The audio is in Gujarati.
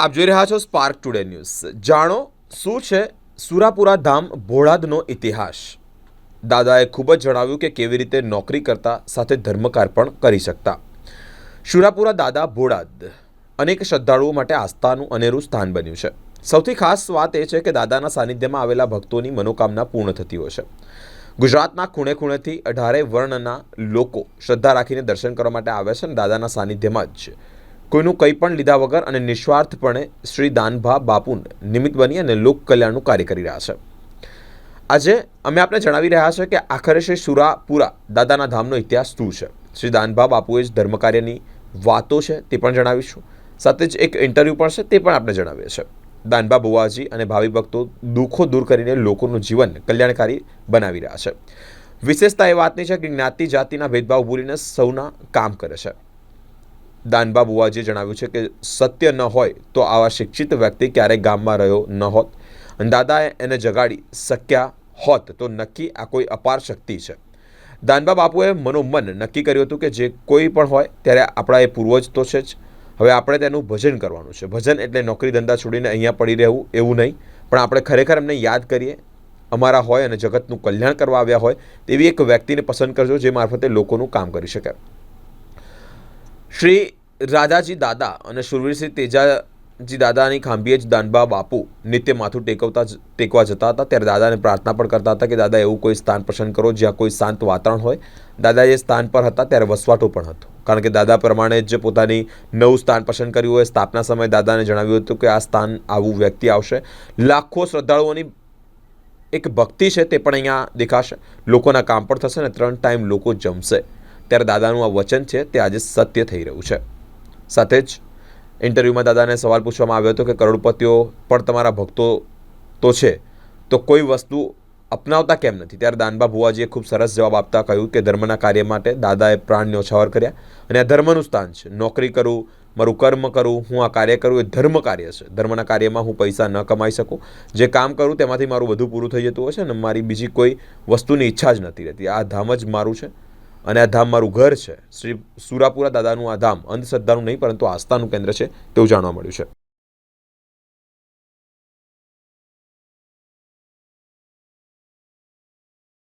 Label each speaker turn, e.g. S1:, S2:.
S1: આપ જોઈ રહ્યા છો સ્પાર્ક ટુડે ન્યૂઝ જાણો શું છે સુરાપુરા ધામ ભોળાદનો ઇતિહાસ? દાદાએ ખૂબ જ જણાવ્યું કે કેવી રીતે નોકરી કરતા સાથે ધર્મકાર પણ કરી શકતા. સુરાપુરા દાદા ભોળાદ અનેક શ્રદ્ધાળુઓ માટે આસ્થાનું અનેરું સ્થાન બન્યું છે. સૌથી ખાસ વાત એ છે કે દાદાના સાનિધ્યમાં આવેલા ભક્તોની મનોકામના પૂર્ણ થતી હોય છે. ગુજરાતના ખૂણે ખૂણેથી અઢારે વર્ણના લોકો શ્રદ્ધા રાખીને દર્શન કરવા માટે આવે છે અને દાદાના સાનિધ્યમાં જ કોઈનું કંઈ પણ લીધા વગર અને નિસ્વાર્થપણે શ્રી દાનભા બાપુને નિમિત્ત બની અને લોક કલ્યાણનું કાર્ય કરી રહ્યા છે. આજે અમે આપને જણાવી રહ્યા છે કે આખરે શ્રી સુરાપુરા દાદાના ધામનો ઇતિહાસ શું છે. શ્રી દાનભા બાપુએ જ ધર્મકાર્યની વાતો છે તે પણ જણાવીશું. સાથે જ એક ઇન્ટરવ્યૂ પણ છે તે પણ આપણે જણાવીએ છીએ. દાનભા બુવાજી અને ભાવિ ભક્તો દુઃખો દૂર કરીને લોકોનું જીવન કલ્યાણકારી બનાવી રહ્યા છે. વિશેષતા એ વાતની છે કે જ્ઞાતિ જાતિના ભેદભાવ ભૂલીને સૌના કામ કરે છે. દાનબા બુવાજીએ જણાવ્યું છે કે સત્ય ન હોય તો આવા શિક્ષિત વ્યક્તિ ક્યારેય ગામમાં રહ્યો ન હોત. દાદાએ એને જગાડી શક્યા હોત તો નક્કી આ કોઈ અપાર શક્તિ છે. દાનબા બાપુએ મનોમન નક્કી કર્યું હતું કે જે કોઈ પણ હોય ત્યારે આપણા એ પૂર્વજ તો છે જ. હવે આપણે તેનું ભજન કરવાનું છે. ભજન એટલે નોકરી ધંધા છોડીને અહીંયા પડી રહેવું એવું નહીં. પણ આપણે ખરેખર એમને યાદ કરીએ. અમારા હોય અને જગતનું કલ્યાણ કરવા આવ્યા હોય તેવી એક વ્યક્તિને પસંદ કરજો જે મારફતે લોકોનું કામ કરી શકે. શ્રી રાધાજી દાદા અને સુરવીરસિંહ તેજાજી દાદાની ખાંભીએ જ દાનબા બાપુ નિત્ય માથું ટેકવતા ટેકવા જતા હતા. ત્યારે દાદાને પ્રાર્થના પણ કરતા હતા કે, દાદા, એવું કોઈ સ્થાન પસંદ કરો જ્યાં કોઈ શાંત વાતાવરણ હોય. દાદા જે સ્થાન પર હતા, ત્યારે વસવાટો પણ હતો. કારણ કે દાદા પ્રમાણે જ પોતાની નવું સ્થાન પસંદ કર્યું હોય, સ્થાપના સમયે દાદાને જણાવ્યું હતું કે, આ સ્થાન આવું વ્યક્તિ આવશે. લાખો શ્રદ્ધાળુઓની એક ભક્તિ છે તે પણ અહીંયા દેખાશે. લોકોના કામ પણ થશે ને ત્રણ ટાઈમ લોકો જમશે. ત્યારે દાદાનું આ વચન છે તે આજે સત્ય થઈ રહ્યું છે. સાથે જ ઇન્ટરવ્યૂમાં દાદાને સવાલ પૂછવામાં આવ્યો હતો કે કરોડપતિઓ પણ તમારા ભક્તો તો છે, તો કોઈ વસ્તુ અપનાવતા કેમ નથી? ત્યારે દાનબા ભુવાજીએ ખૂબ સરસ જવાબ આપતા કહ્યું કે ધર્મના કાર્ય માટે દાદાએ પ્રાણ ન્યોછાવર કર્યા અને આ ધર્મનું સ્થાન છે. નોકરી કરું, મારું કર્મ કરું, હું આ કાર્ય કરું એ ધર્મ કાર્ય છે. ધર્મના કાર્યમાં હું પૈસા ન કમાઈ શકું. જે કામ કરું તેમાંથી મારું બધું પૂરું થઈ જતું હોય છે અને મારી બીજી કોઈ વસ્તુની ઈચ્છા જ નથી રહેતી. આ ધામ જ મારું છે. અને આ ધામ મારું ઘર છે. શ્રી સુરાપુરા દાદાનું આ ધામ અંધશ્રદ્ધાનું નહીં, પરંતુ આસ્થાનું કેન્દ્ર છે, તેવું જાણવા મળ્યું છે.